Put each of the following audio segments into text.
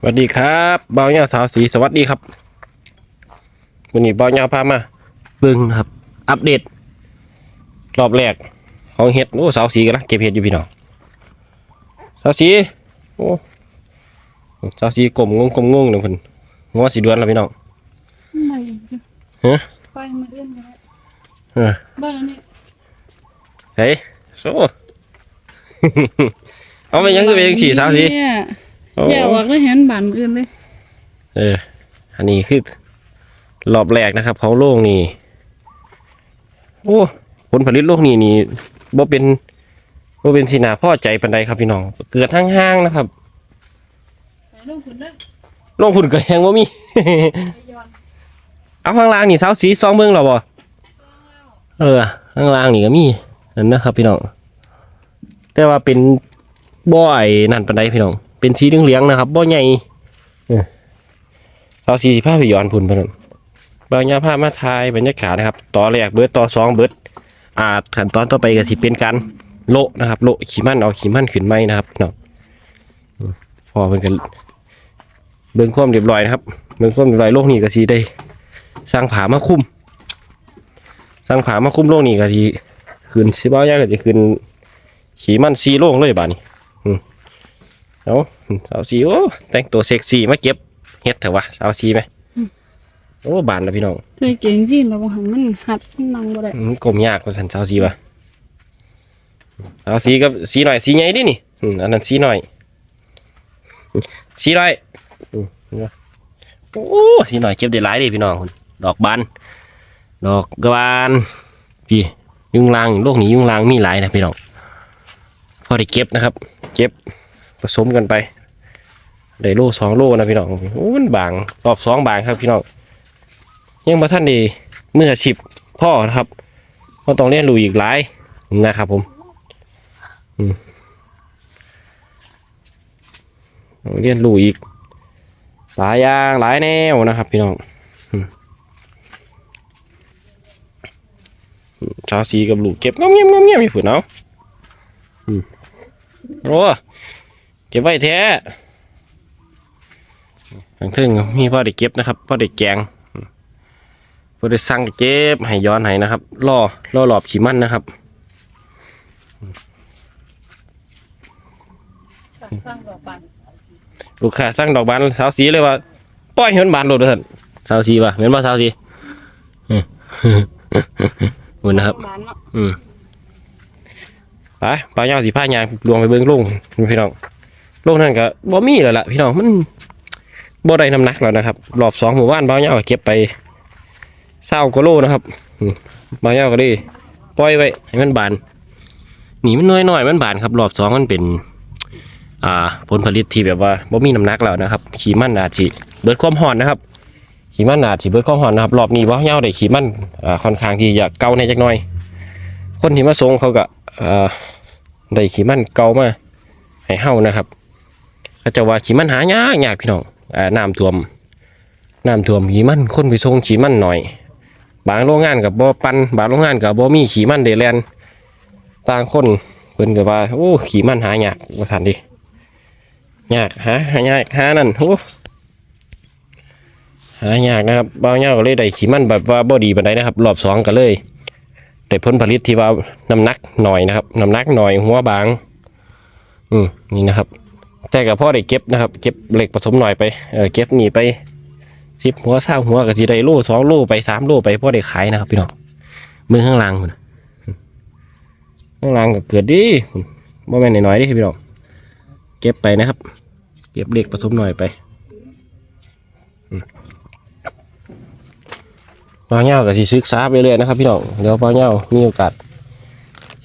สวัสดีครับเบาเงาสาวสีสวัสดีครับวันนี้เบาเงาพามาเบิ่งนะครับ อัปเดต รอบแรก ของเห็ดโอ้สาวสีกันละเก็บเห็ดอยู่พี่น้องสาวสีโอ้สาวสีกลมงงกลมงงหนึ่งคนงัวสีเดือนแล้วพี่น้องไม่ฮะไปมาเอื้อนกันแล้วเออบ้านนี้เฮ้ยโซ่เอาไปยังคือไปยังสีสาวสีเนี่ยโอ้อย่าออกเลยเห็นบ้านอื่นเลย เออ อันนี้คือรอบแรกนะครับของโลกนี่ โอ้ ผลผลิตโลกนี่นี่บ่เป็นบ่เป็นสินาพ่อใจปันใดครับพี่น้อง เกิดห่างๆนะครับไปลูกคุณเลยลงทุนก็ยังบ่มีไปย้อนเอาข้างล่างนี่สาวสีซองเบิ่งแล้วบ่เออ ข้างล่างนี่ก็มีนั่นนะครับพี่น้อง แต่ว่าเป็นบ่ไอ้นั่นปันใดพี่น้อง เป็นสีเหลืองๆนะครับบ่ใหญ่เออสาวสีสิพาไปย้อนพุ่นไปนั่นบางยาพามาทายบรรยากาศนะครับต่อแรกเบิดต่อสองเบิดอ่าขั้นตอนต่อไปก็สิเป็นการโละนะครับ โละขี้มันเอาขี้มันขึ้นไหมนะครับพี่น้องอืมพอเพิ่นกันเบิ่งความเรียบร้อยนะครับเบิ่งความเรียบร้อยโลกนี้ก็สิได้ สร้างผามาคุ้มสร้างผามาคุ้มโลกนี้ก็สิขึ้นสิบ่าวยาก็สิขึ้น ขี่มันซีโลกเลยบาดนี้อืม เอาสาวสีโอ้แต่งตัวเซ็กซี่มาเก็บเฮ็ดเถอะวะสาวสีไหมโอ้บานแล้วพี่น้องใจเก่งยิ่งเราหันมันหัดมันนั่งบ่ได้อืมกลมยากกว่าสันสาวสีวะสาวสีกับสีหน่อยสีใหญ่ดินี่อืมอันนั้นสีหน่อยสีหน่อยอืมเห็นปะโอ้สีหน่อยเก็บได้หลายเดิพี่น้องคุณดอกบานดอกกระบานพี่ยุงลางโลกนี้ยุงลางมีหลายนะพี่น้องพอได้เก็บนะครับ เก็บ ผสมกันไปได้โลสองโลนะพี่น้องโอ้มันบางรอบสองบางครับพี่น้องยังมาท่านดีเมื่อสิบพ่อนะครับก็ต้องเรียนรู้อีกหลายนะครับผมอืมต้องเรียนรู้อีก หลายอย่างหลายแนวนะครับ พี่น้องชาวซีกับลูกเก็บงอมเงียบงอมเงียบอยู่ผืนเอาอืมโอ้ เก็บไว้แท้ทางทึ่งมีพ่อได้เก็บนะครับพ่อได้แกงอืมพ่อได้สั่งเก็บให้ย้อนให้นะครับล่อล่อหลอบขีมันนะครับสร้างดอกบานลูกค้าสั่งดอกบานสาวสีเลยว่าปล่อยให้มันบานโลดเถอะสาวสีป่ะเหมือนว่าสาวสีอืมขอบคุณนะครับบานเนาะอืมไปปลาเงาสีผ้ายางลวงไปเบิ้งลงพี่น้อง โลงนั่นก็บ่มีแล้วล่ะพี่น้องมันบ่ได้น้ำหนักแล้วนะครับรอบสองหมู่บ้านปลาเงาก็เก็บไปเศร้ากโลนะครับอืมปลาเงาก็ด้ปล่อยไว้ให้มันบานหนีมันน้อยหน่อยมันบานครับรอบสองมันเป็น อ่า ผลผลิตที่แบบว่าบ่มีน้ำหนักแล้วนะครับขี้มันอาจสิเบิดความห่อนนะครับขี้มันอาจสิเบิดความห่อนนะครับรอบนี้ปลาเงาได้ขี้มันอ่าค่อนข้างที่จะเก่าในจักหน่อย คนที่มาส่งเขาก็อ่อได้ขี้มันเก่ามาให้เฮานะครับ ก็จะว่าขี้มันหายากยากพี่น้องอ่าน้ำท่วมน้ำท่วมขี้มันคนไปส่งขี้มันหน่อย บางโรงงานกับบ่ปันบางโรงงานกับบ่มีขี้มันเดแลนต่างคนเพิ่นก็ว่าโอ้ขี้มันหายากว่าซั่นดิยากหาหายากหานั่นโอ้หายากนะครับบางเงาก็เลยได้ขี้มันแบบว่าบ่ดีปานใดนะครับ รอบสองก็เลยแต่ผลผลิตที่ว่าน้ำหนักหน่อยนะครับน้ำหนักหน่อยหัวบาง อืมนี่นะครับ แต่กับพ่อได้เก็บนะครับ เก็บเหล็กผสมหน่อยไปเออเก็บนี่ไปสิบหัวเศร้าหัวกับทีได้โลสองโลไปสามโลไปพ่อได้ขายนะครับพี่น้องมือข้างล่างมันข้างล่างก็เกิดดิบ่แม่นน้อยดิพี่น้องเก็บไปนะครับ เก็บเหล็กผสมหน่อยไปปลาเงากับสิศึกษาไปเรื่อยนะครับ พี่น้องเดี๋ยวปลาเงามีโอกาส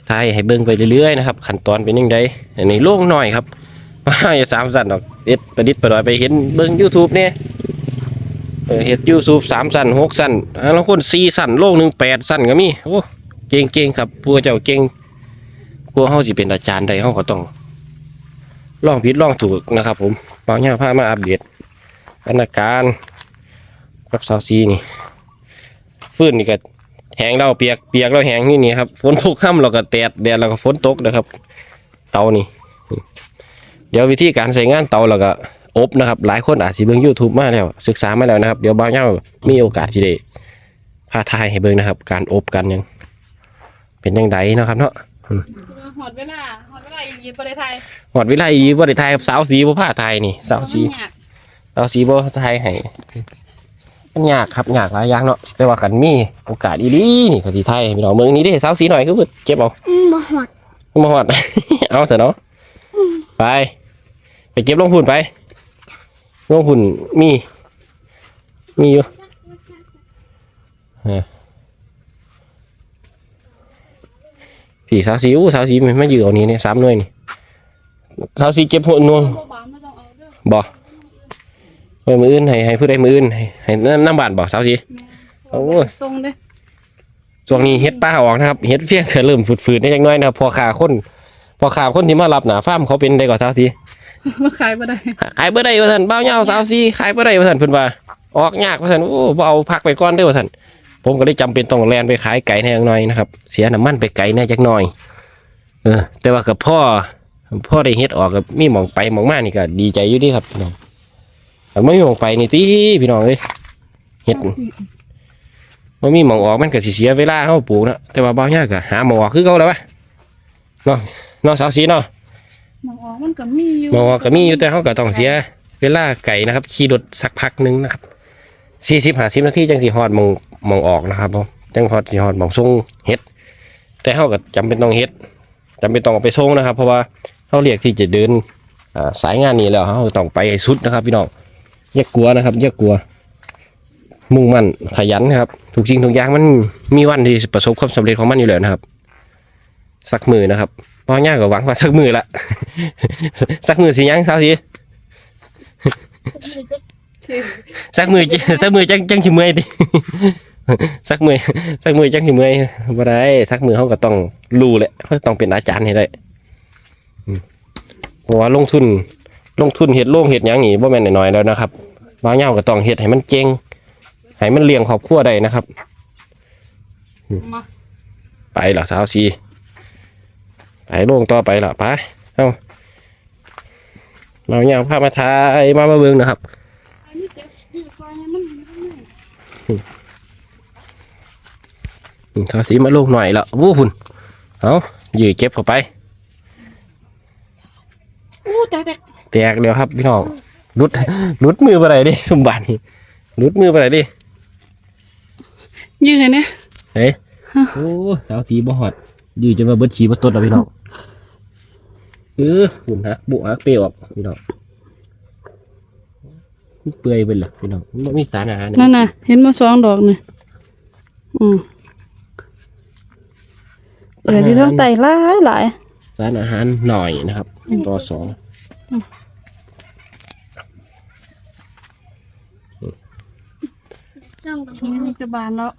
ทายให้เบิ่งไปเรื่อยๆนะครับ ขั้นตอนเป็นยังไงอันโล่งหน่อยครับ อย่าสามสั่นหรอกเอ็ดประดิษฐ์ประดอยไปเห็นเบิ่ง YouTube เนี่ยเออเฮ็ด YouTube สามสั่นหกสั่นอ่าบางคนสี่สั่นโลกหนึ่งแปดสั่นก็มีโอ้เก่งเก่งๆครับพวเจ้าเก่งกลัวเฮาสิเป็นอาจารย์ใดเฮาก็ต้องลองผิดลองถูกนะครับ ผมปลาเงาพามาอัปเดตสถานการณ์กับสาวซีนี่ฟื้นนี่ก็แหงเราเปียกเปียกเราแหงนี่นี่ครับฝนตกค่ำเราก็แดดแดดเราก็ฝนตกนะครับ เตานี่ ดี๋ยววิธีการใส่งานเตาเราก็อบนะครับ หลายคนอาจสิเบิ่ง YouTube มาแล้ว ศึกษามาแล้วนะครับ เดี๋ยวบ่าวเหย้ามีโอกาสที่ได้พาทายให้เบิ่งนะครับ การอบกันยังเป็นยังไงเนาะครับ เนาะหอดเวลาหอดเวลาอย่างนี้ประเทศไทยหอดวิไลบ่ได้ทายกับสาวสีบ่พาทายนี่สาวสีมันยากสาวสีบ่ทายให้มันยากครับยากหลายอย่างเนาะแต่ว่าคันมีโอกาสอีหลีนี่ก็สิทายให้พี่น้องเบิ่งนี่เด้สาวสีหน่อยคือเพิ่นเก็บเอาอืมบ่หอดมาหอดเอาเสร็จเนาะไป ไปเก็บลงหุ่นไป ลงหุ่นมี มีอยู่เออพี่สาวสีอู้สาวสีมันไม่ยืดเอานี้เนี่ยสามหน่วยนี่สาวสีเก็บหัวนวงบ่บานไม่ต้องเอาเด้อบ่เฮ้ยมืออื่นให้ให้ผู้ใดมืออื่นให้ให้น้ำน้ำบานบ่สาวสีโอ้ยทรงเด้อช่วงนี้เฮ็ดป้าออกนะครับเฮ็ดเพียงเริ่มฝืดๆได้จังน้อยนะครับพอขาคนพอขาคนที่มารับหนาฟาร์มเขาเป็นได้กว่าสาวสี มาขายบ่ได้ขายบ่ได้ว่าซั่นเบ้าเหยาสาวซีขายบ่ได้ว่าซั่นเพิ่นว่า ออกยากว่าซั่นโอ้บ่เอาพักไปก่อนเด้อว่าซั่นผมก็เลยจำเป็นต้องแลนไปขายไก่แน่จักหน่อยนะครับ เสียน้ำมันไปไก่แน่จักหน่อย เออ แต่ว่ากับพ่อพ่อได้เฮ็ดออกกับมีหมองไปหมองมานี่ก็ดีใจอยู่ดีครับพี่น้องแต่ไม่มีหมองไปนี่ติพี่น้องเอ้ยเฮ็ดบ่มีหมองออกมันก็สิเสียเวลาเฮาปลูกนะแต่ว่าเบ้าเหยาก็หาหมองออกคือเก่าแล้ววะเนาะเนาะสาวสีเนาะ มองออกมันก็มีอยู่มองว่าก็มีอยู่แต่เขาก็ต้องเสีย เวลาไก่นะครับ ขี่รถสักพักหนึงนะครับสี่สิบห้าสิบนาทีจังสิฮอดหมองหมองออกนะครับผมจังฮอดสิฮอดหมองส่งเฮ็ด แต่เขาก็จำเป็นต้องเฮ็ดจำเป็นต้องเอาไปส่งนะครับ เพราะว่าเขาเรียกที่จะเดินสายงานนี้แล้วเขาต้องไปสุดนะครับ พี่น้องอย่ากลัวนะครับอย่ากลัว มุ่งมั่นขยันนะครับทุกสิ่งทุกอย่างมันมีวันที่ประสบความสำเร็จของมันอยู่แล้วนะครับ สักมือนะครับพ่อยากก็หวังว่าสักมือละ สักมือสิยังสาวสิสักมือจิสักมือจังจังสิเมื่อยติสักมือสักมือจังสิเมื่อยบ่ได้สักมือเขาก็ต้องรู้แหละเขาต้องเป็นอาจารย์ให้ได้อืมเพราะว่าลงทุน ลงทุนเฮ็ดโรงเฮ็ดหยังนี่บ่แม่นน้อยๆแล้วนะครับบางอย่างก็ต้องเฮ็ดให้มันเจ๋งให้มันเลี้ยงครอบครัวได้นะครับมาไปละสาวสีไปโรงต่อไปละไปเอา เราอย่างพามาทายมามาเบิ่งนะครับอันนี้เจ็บอยู่ซอยมันมันไม่ได้อืมทาสีมาลงหน่อยละวู้หุ่นเอายืดเก็บเข้าไปอู้แต่แต่แตกแล้วครับพี่น้องรุดรุดมือไปไหนดิสมบัตินี่รุดมือไปไหนดิยืนเนี่ยเฮ้ยโอ้สาวสีบ่หอดยืดจนมาเบิดฉีบ่ตดแล้วพี่น้อง เออหุ่นฮักบุฮักเปรี้ยวออกพี่น้องเปื่อยไปเลยพี่น้องมันบ่มีสารอาหารนั่นน่ะ เห็นมาสองดอกนี่อืมเดี๋ยวที่ต้องไต่หลายหลายสารอาหารหน่อยนะครับต่อสองซ่อมกับนี่จะบานแล้ว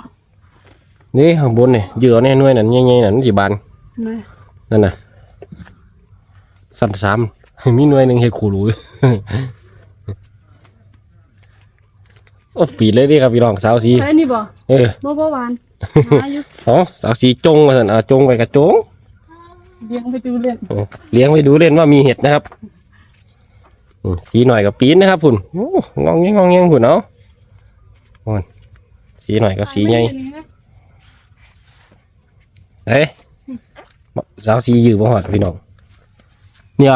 นี่ข้างบนเนี่ยเหยื่อแน่นวยนั่นใหญ่ๆนั่นจีบานนะนั่นน่ะ สั้นสามมีหน่วยหนึ่งเฮ็ดขู่รู้โอ้ปีดเลยดิครับพี่น้องสาวสีใช่นี่บ่เออบ่บ่หวานหาอยู่อ๋อสาวสีจงมาสั่นอ่าจงไปกระจงเลี้ยงไปดูเล่นโอ้เลี้ยงไว้ดูเล่นว่ามีเห็ดนะครับอืมสีหน่อยกับปีนนะครับพุ่นโอ้งองแงงงองแงงพุ่นเนาะโอ้ยสีหน่อยกับสีใหญ่เอ้ยสาวสียืบ่หอดพี่น้อง เนี่ย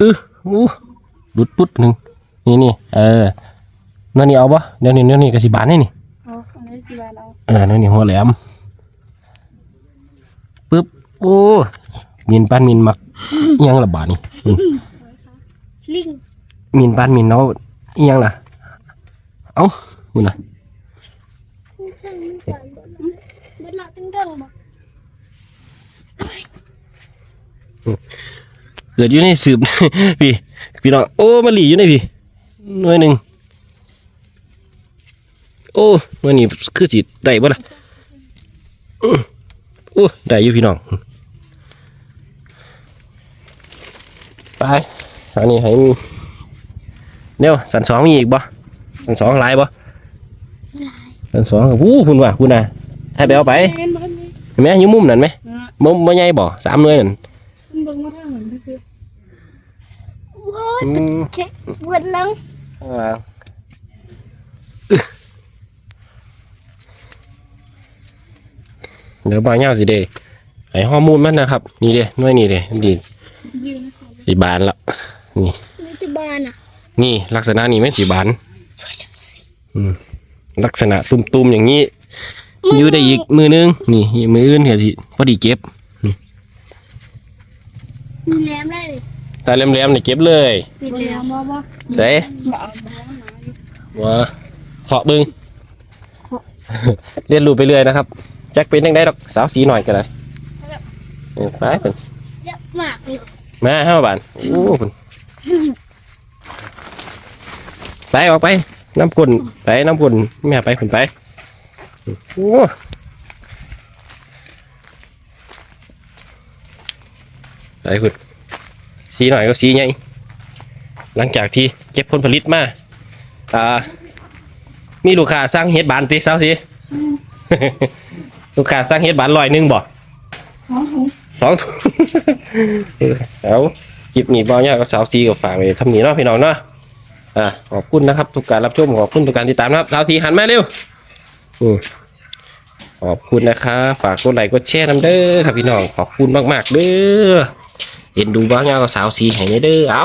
อืออู้ดุดปุ๊ดหนึ่งนี่นี่เออนั่นนี่เอาปะเดี๋ยวนี้เดี๋ยวนี้กสิบานนี่นี่เอาอันนี้สิบานเอาเออนั่นนี่หัวแหลมปึ๊บโอ้มินปานมินมักอิหยังละบาทนี่อืมลิงมินปานมินเนาะอิหยังล่ะเอ้าคุณน่ะ เบิดหน้าจังเด้งบ่ เกิดอยู่ในสืบพี่พี่น้องโอ้มาหลีอยู่ในพี่หน่วยหนึ่งโอ้หน่วยนี้คือสิได้บ่ล่ะอื้อโอ้ได้อยู่พี่น้องไปอันนี้ให้เนี่ยสันสองมีอีกบ่สันสองหลายบ่สันสองวู้คุณว่ะคุณน่ะให้ไปเอาไปเห็นบ่เห็นเห็นไหมอยู่มุมนั่นไหมนะมุมบ่ใหญ่บ่สามหน่วยนั่นมัน เบิ่งมาทางนั้นโอ้ยอืมแค่ปวดหลังข้างล่างเดี๋ยวบางอย่างสิเดไอฮอร์โมนมันนะครับ นี่เด้หน่วยนี่เด้ดียืนนะคะสีบานละนี่นี่จะบานอะนี่ลักษณะนี้แม่นสีบาน สวยจังเลยอืมลักษณะตุ่มๆอย่างนี้ยืดได้อีกมือนึง นี่มืออื่นเดี๋ยวสิพอดีเก็บ มีแหลมได้เลยตาแหลมๆนี่เก็บเลยมีแหลมบ่บ่ใส่บ่เอาบ่เอาหนาอยู่ว่าเคาะบึงเรียนรู้ไปเรื่อยนะครับจักเป็นยังได้ดอกสาวสีหน่อยก็ได้เออไปเพิ่นเยอะมากเลยมาห้าบานโอ้เพิ่นไปออกไปน้ำกุนไปน้ำกุนแม่ไปเพิ่นไปโอ้ ไปเพิ่นสีหน่อยก็สีใหญ่หลังจากที่เก็บผลผลิตมาอ่ามีลูกค้าสั่งเฮ็ดบานติเซาสิลูกค้าสั่งเฮ็ดบานร้อยหนึ่งบ่ของถุงสองถุงเอาคลิปนี้บ่ยากก็สาวซีก็ฝากไว้ทำนี้เนาะพี่น้องเนาะอ่าขอบคุณนะครับทุกการรับชมขอบคุณทุกการติดตามนะครับสาวซีหันมาเร็วอืมขอบคุณนะครับฝากกดไลค์กดแชร์นำเด้อครับพี่น้องขอบคุณมาก ๆ เด้อ เอ็นดูบ้างยากก็สาวซีให้เด้อเอา